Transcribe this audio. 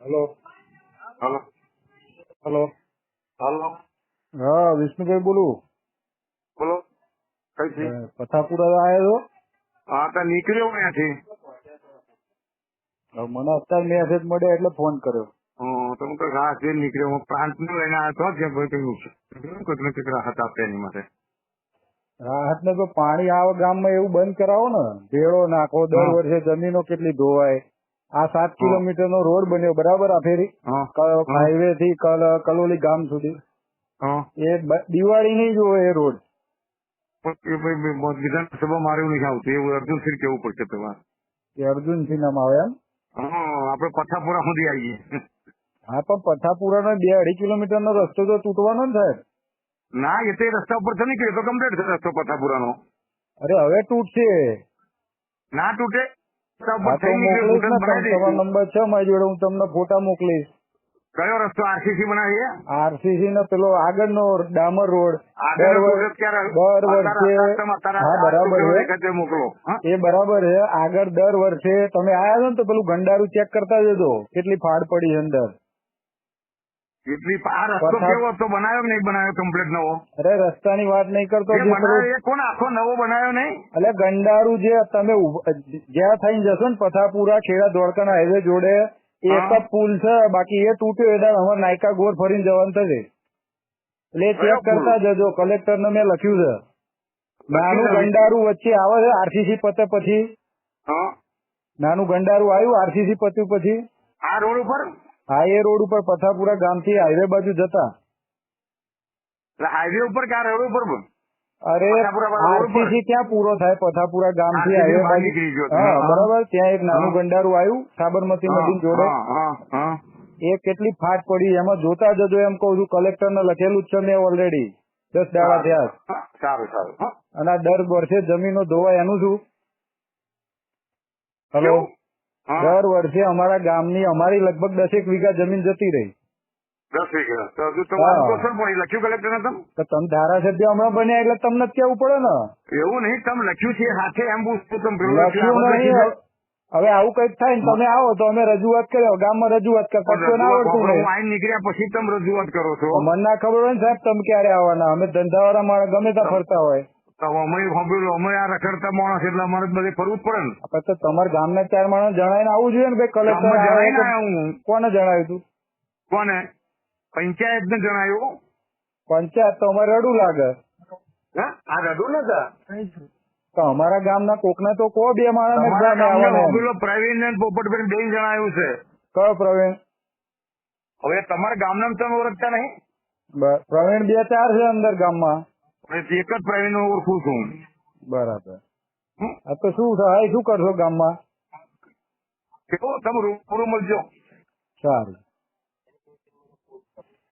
Hello hello hello hello હા વિષ્ણુભાઈ બોલું. બોલો. કઈ પથાપુરા આવ્યો હા તો નીકળ્યો અહીંયાથી. મને અત્યારે મેસેજ મળ્યો એટલે ફોન કર્યો. તમે તો હું કહું નીકળ્યો. હું પ્રાંતનું લઈને આવ્યો જે ભાઈ કઈ કેટલા કેટલા હતા આપે એની માટે? રાહત ને તો પાણી આવા ગામમાં એવું બંધ કરાવો ને. ભેળો નાખો દર વર્ષે જમીનો કેટલી ધોવાય. આ સાત કિલોમીટર નો રોડ બન્યો બરાબર આ ફેરી. હાઈવે થી કલ- કલોલી ગામ સુધી. હા. એ દિવાળી નહીં જુઓ એ રોડ. વિધાનસભા મારું નહીં આવતું. એવું અર્જુન સિંહ કેવું પડશે તમારે? અર્જુન સિંહ નામ આવે એમ? હા આપડે પથાપુરા સુધી આવીએ. હા પણ પથાપુરા નો બે અઢી કિલોમીટર નો રસ્તો તો તૂટવાનો ને સાહેબ ના એ તો રસ્તા ઉપર તો નીકળ્યો તો કમ્પ્લીટ છે રસ્તો પથાપુરાનો. અરે હવે તૂટશે. ના તૂટે. તમારો નંબર છે મારી જોડે હું તમને ફોટા મોકલીશ. કયો રસ્તો? આરસીસી બનાવીએ આરસીસી નો પેલો આગળનો ડામર રોડ. દર વર્ષે હા બરાબર છે. એ બરાબર છે. આગળ દર વર્ષે તમે આયા છો ને તો પેલું ગંડારું ચેક કરતા જજો. કેટલી ફાડ પડી અંદર. એટલી આ રસ્તો કેવો હતો? બનાવ્યો નહીં બનાવ્યો કમ્પ્લીટ નવો? અરે રસ્તાની વાત નહીં કરતો કોણ આખો નવો બનાવ્યો નહીં? એટલે ગંડારું જે તમે જ્યાં થઈને જશો ને પથાપુરા ખેડા ધોળકાના હાઈવે જોડે એ એક જ પુલ છે બાકી એ તૂટ્યો એટલે અમારે નાયકા ગોર ફરીને જવાનું થશે. એટલે ચેક કરતા જજો કલેક્ટર ને મેં લખ્યું છે. નાનું ગંડારું વચ્ચે આવે છે આરસીસી પતે પછી. નાનું ગંડારું આવ્યું આરસીસી પત્યું પછી. આ રોડ ઉપર? હા એ રોડ ઉપર પથાપુરા ગામથી હાઈવે બાજુ જતા. એટલે હાઈવે ઉપર ક્યાં રોડ ઉપર અરે? આરસીસી ક્યાં પૂરો થાય? પથાપુરા ગામથી હાઈવે બાજુ. બરાબર? ત્યાં એક નાનું. ગંડારું આવ્યું સાબરમતી નદી જોડે. હા, હા, હા. એ કેટલી ફાટ પડી એમાં જોતા જજો એમ કઉ છું કલેક્ટર ને લખેલું જ છે મેં ઓલરેડી દસ દાડા થયા. સારું સારું. અને આ દર વર્ષે જમીનો ધોવાય એનું શું? હલો દર વર્ષે અમારા ગામની અમારી લગભગ દસેક વીઘા જમીન જતી રહી. દસ વીઘા. તો હજુ તમારું હા. પણ લખ્યું કલેક્ટર તમે? તમે ધારાસભ્ય હમણાં બન્યા એટલે તમને જ કેવું પડે ને. એવું નહીં તમે લખ્યું છે હાથે એમ પૂછતું તમે લખ્યું. હવે આવું કંઈક થાય ને તમે આવો તો અમે રજૂઆત કર્યો ગામમાં રજૂઆત કરતા પણ ના આવડતું હું નીકળ્યા પછી તમે રજૂઆત કરો છો. મને ના ખબર હોય ને સાહેબ તમે ક્યારે આવવાના? અમે ધંધાવાળા માણસ ગમે ત્યાં ફરતા હોય. અમે સાંભળ્યું અમે આ રખડતા માણસ એટલે અમારે બધે ફરવું જ પડે ને. આપણે તો તમારા ગામના ચાર માણસ જણાવીને આવવું જોઈએ ને ભાઈ કલેક્ટર જણાવીને આવ્યો કોને જણાવ્યું તું? કોને? પંચાયત ને જણાવ્યું પંચાયત તો અમારે રડું લાગે. હા? આ રડું ને તો અમારા ગામના કોકને તો કો બે માણસ પ્રવીણ ને પોપટભાઈ બે જણાવ્યું છે. કયો પ્રવીણ? હવે તમારા ગામના તમે ઓળખતા નહીં? પ્રવીણ બે ચાર છે અંદર ગામમાં. હવે એક જ પ્રવીણનું ઓળખું છું. બરાબર? આ તો શું થાય? શું કરશો ગામમાં? કેવો? તમે રૂબરૂ મળજો. સારું.